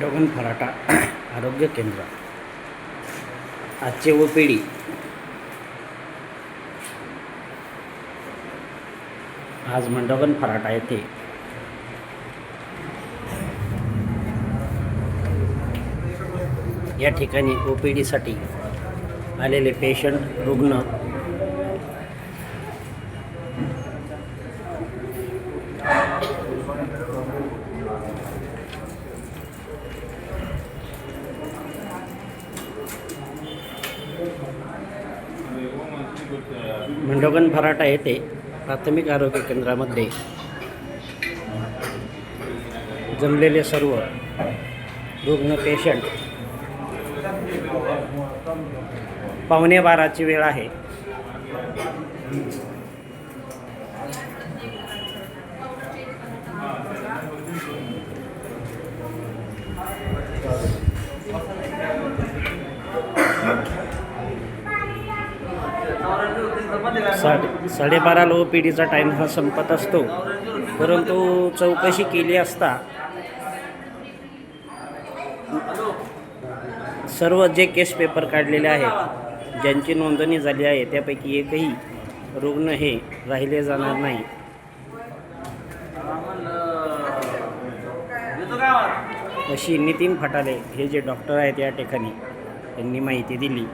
Dogon फराटा आरोग्य केंद्र. आजचे व पिढी आज मंडोगन फराटा येथे. या ठिकाणी ओ पी डीसाठी आलेले पेशंट रुग्ण मंडोगन फराटा येथे प्राथमिक आरोग्य केंद्रामध्ये जमलेले सर्व रुग्ण पेशंट पावणे बाराची वेळ आहे. साडे साडेबाराला ओ पी डीचा टाईम हा संपत असतो. परंतु चौकशी केली असता सर्व जे केस पेपर काढलेले आहेत ज्यांची नोंदणी झाली आहे त्यापैकी एकही रुग्ण हे राहिले जाणार नाही. अशी नितीन फटाले हे जे डॉक्टर आहेत या ठिकाणी त्यांनी माहिती दिली.